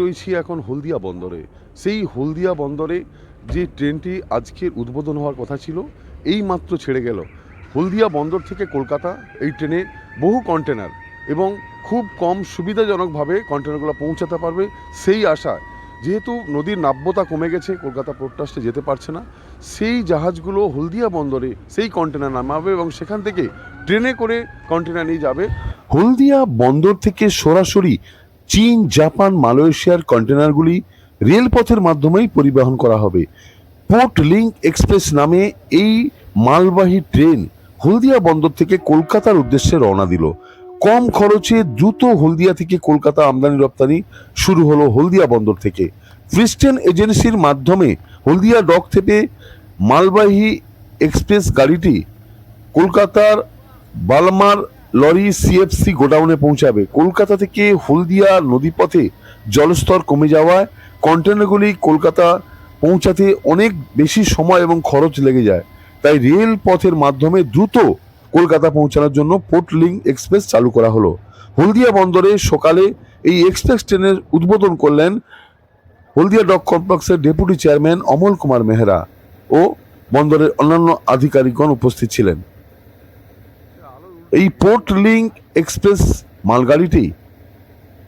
রয়েছি এখন হলদিয়া বন্দরে। সেই হলদিয়া বন্দরে যে ট্রেনটি আজকের উদ্বোধন হওয়ার কথা ছিল, এই মাত্র ছেড়ে গেল। হলদিয়া বন্দর থেকে কলকাতা, এই ট্রেনে বহু কন্টেনার এবং খুব কম সুবিধাজনকভাবে কন্টেনারগুলো পৌঁছাতে পারবে সেই আশায় যেহেতু নদীর নাব্যতা কমে গেছে, কলকাতা পোর্ট ট্রাস্টে যেতে পারছে না, সেই জাহাজগুলো হলদিয়া বন্দরে সেই কন্টেনার নামাবে এবং সেখান থেকে ট্রেনে করে কন্টেনার নিয়ে যাবে। হলদিয়া বন্দর থেকে সরাসরি চীন, জাপান, মালয়েশিয়ার কন্টেনারগুলি রেলপথের মাধ্যমেই পরিবহন করা হবে। পোর্ট লিঙ্ক এক্সপ্রেস নামে এই মালবাহী ট্রেন হলদিয়া বন্দর থেকে কলকাতার উদ্দেশ্যে রওনা দিল। কম খরচে দ্রুত হলদিয়া থেকে কলকাতা আমদানি রপ্তানি শুরু হলো হলদিয়া বন্দর থেকে। ফ্রিস্টেন এজেন্সির মাধ্যমে হলদিয়া ডক থেকে মালবাহী এক্সপ্রেস গাড়িটি কলকাতার বালমার লরি সিএফসি গোডাউনে পৌঁছাবে। কলকাতা থেকে হলদিয়া নদীপথে জলস্তর কমে যাওয়ায় কন্টেনারগুলি কলকাতা পৌঁছাতে অনেক বেশি সময় এবং খরচ লেগে যায়। তাই রেল পথের মাধ্যমে দ্রুত কলকাতা পৌঁছানোর জন্য পোর্ট লিঙ্ক এক্সপ্রেস চালু করা হলো। হলদিয়া বন্দরে সকালে এই এক্সপ্রেস ট্রেনের উদ্বোধন করলেন হলদিয়া ডক কমপ্লেক্সের ডেপুটি চেয়ারম্যান অমল কুমার মেহরা ও বন্দরের অন্যান্য আধিকারিকগণ উপস্থিত ছিলেন। এই পোর্ট লিঙ্ক এক্সপ্রেস মালগাড়িটি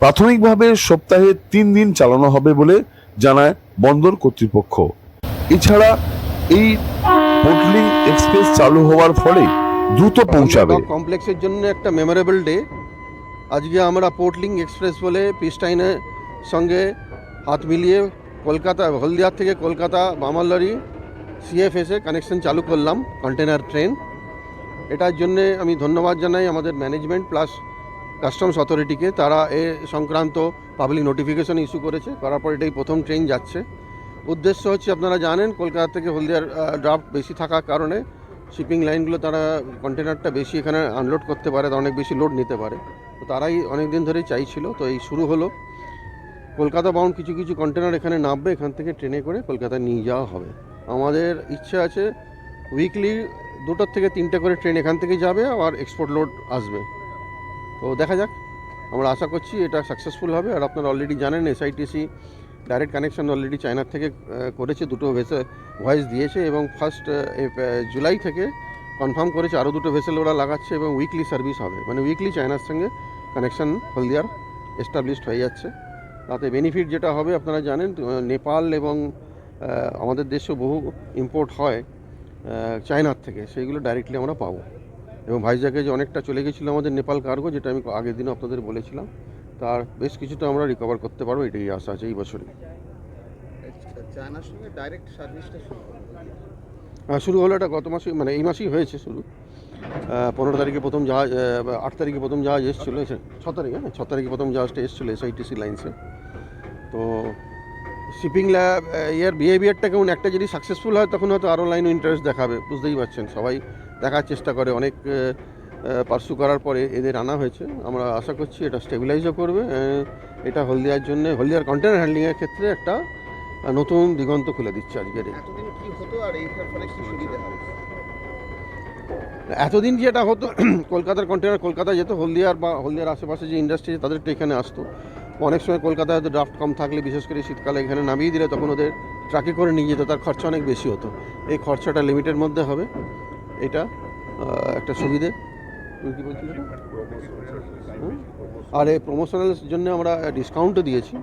প্রাথমিকভাবে সপ্তাহে তিন দিন চালানো হবে বলে জানায় বন্দর কর্তৃপক্ষ। এছাড়া এই পোর্ট লিঙ্ক এক্সপ্রেস চালু হওয়ার ফলে দ্রুত পৌঁছাবে। কমপ্লেক্সের জন্য একটা মেমোরেবল ডে আজকে আমরা পোর্টলিং এক্সপ্রেস বলে পিস্টাইনের সঙ্গে হাত মিলিয়ে কলকাতা, হলদিয়ার থেকে কলকাতা বামাল্লারি সিএফএসে কানেকশন চালু করলাম কন্টেনার ট্রেন এটার জন্যে আমি ধন্যবাদ জানাই আমাদের ম্যানেজমেন্ট প্লাস কাস্টমস অথরিটিকে তারা এ সংক্রান্ত পাবলিক নোটিফিকেশন ইস্যু করেছে, করার পর এটাই প্রথম ট্রেন যাচ্ছে। উদ্দেশ্য হচ্ছে, আপনারা জানেন, কলকাতা থেকে হলদিয়ার ড্রাফট বেশি থাকার কারণে শিপিং লাইনগুলো তারা কন্টেনারটা বেশি এখানে আনলোড করতে পারে অনেক বেশি লোড নিতে পারে। তো তারাই অনেক দিন ধরেই চাইছিল, তো এই শুরু হলো। কলকাতা বাউন্ড কিছু কিছু কন্টেনার এখানে নামবে, এখান থেকে ট্রেনে করে কলকাতা নিয়ে যাওয়া হবে। আমাদের ইচ্ছা আছে উইকলি দুটোর থেকে তিনটে করে ট্রেন এখান থেকে যাবে আর এক্সপোর্ট লোড আসবে। তো দেখা যাক, আমরা আশা করছি এটা সাকসেসফুল হবে। আর আপনারা অলরেডি জানেন এসআইটিসি ডাইরেক্ট কানেকশন অলরেডি চায়নার থেকে করেছে, দুটো ভেসে ভয়েস দিয়েছে এবং ফার্স্ট জুলাই থেকে কনফার্ম করেছে আরও দুটো ভেসেল ওরা লাগাচ্ছে এবং উইকলি সার্ভিস হবে। মানে উইকলি চায়নার সঙ্গে কানেকশন হলদিয়ার এস্টাবলিশড হয়ে যাচ্ছে। তাতে বেনিফিট যেটা হবে আপনারা জানেন নেপাল এবং আমাদের দেশেও বহু ইম্পোর্ট হয় চায়নার থেকে। সেইগুলো ডাইরেক্টলি আমরা পাবো। এবং ভাইজাকে যে অনেকটা চলে গেছিল আমাদের নেপাল কার্গো যেটা আমি আগের দিনও আপনাদের বলেছিলাম তার বেশ কিছুটা আমরা রিকভার করতে পারব এটাই আশা আছে এই চায়নার সঙ্গে ডাইরেক্ট সার্ভিসটা শুরু হ্যাঁ, শুরু হলো এটা গত মাসে মানে এই মাসেই হয়েছে শুরু। পনেরো তারিখে প্রথম জাহাজ আট তারিখে প্রথম জাহাজ এসেছিল এসে ছ তারিখে হ্যাঁ ছ তারিখে প্রথম জাহাজটা এসেছিল এসআইটিসি লাইন্সে তো শিপিং ল্যাব ইয়ার বিহেভিয়ারটা কেমন? একটা যদি সাকসেসফুল হয় তখন হয়তো আরও লাইনও ইন্টারেস্ট দেখাবে বুঝতেই পারছেন। সবাই দেখার চেষ্টা করে অনেক পার্সু করার পরে এদের আনা হয়েছে। আমরা আশা করছি এটা স্টেবিলাইজও করবে। এটা হলদিয়ার জন্য হলদিয়ার কন্টেনার হ্যান্ডলিংয়ের ক্ষেত্রে একটা নতুন দিগন্ত খুলে দিচ্ছে আজকের এতদিন যেটা হতো কলকাতার কন্টেনার কলকাতা যেত হলদিয়ার বা হলদিয়ার আশেপাশে যে ইন্ডাস্ট্রি তাদের তো এখানে আসতো। অনেক সময় কলকাতায় হয়তো ড্রাফট কম থাকলে বিশেষ করে শীতকালে এখানে নামিয়ে দিলে তখন ওদের ট্রাকে করে নিয়ে যেত তার খরচা অনেক বেশি হতো। এই খরচাটা লিমিটের মধ্যে হবে। এটা একটা সুবিধে। তুমি কি বলছিলে? আর এই প্রমোশনাল জন্য আমরা ডিসকাউন্টও দিয়েছি।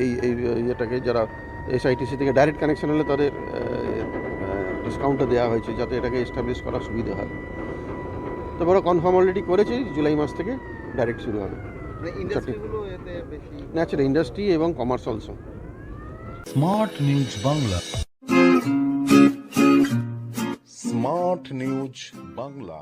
এই- এই ইয়েটাকে যারা এসআইটিসি থেকে ডাইরেক্ট কানেকশন হলে তাদের ডিসকাউন্টও দেওয়া হয়েছে যাতে এটাকে এস্টাবলিশ করা সুবিধা হয়। তো বড় কনফার্ম অলরেডি করেছি জুলাই মাস থেকে ডাইরেক্ট শুরু হবে। মানে ইন্ডাস্ট্রিগুলো এতে বেশি ন্যাচারাল ইন্ডাস্ট্রি এবং commerce also smart news Bangla smart news Bangla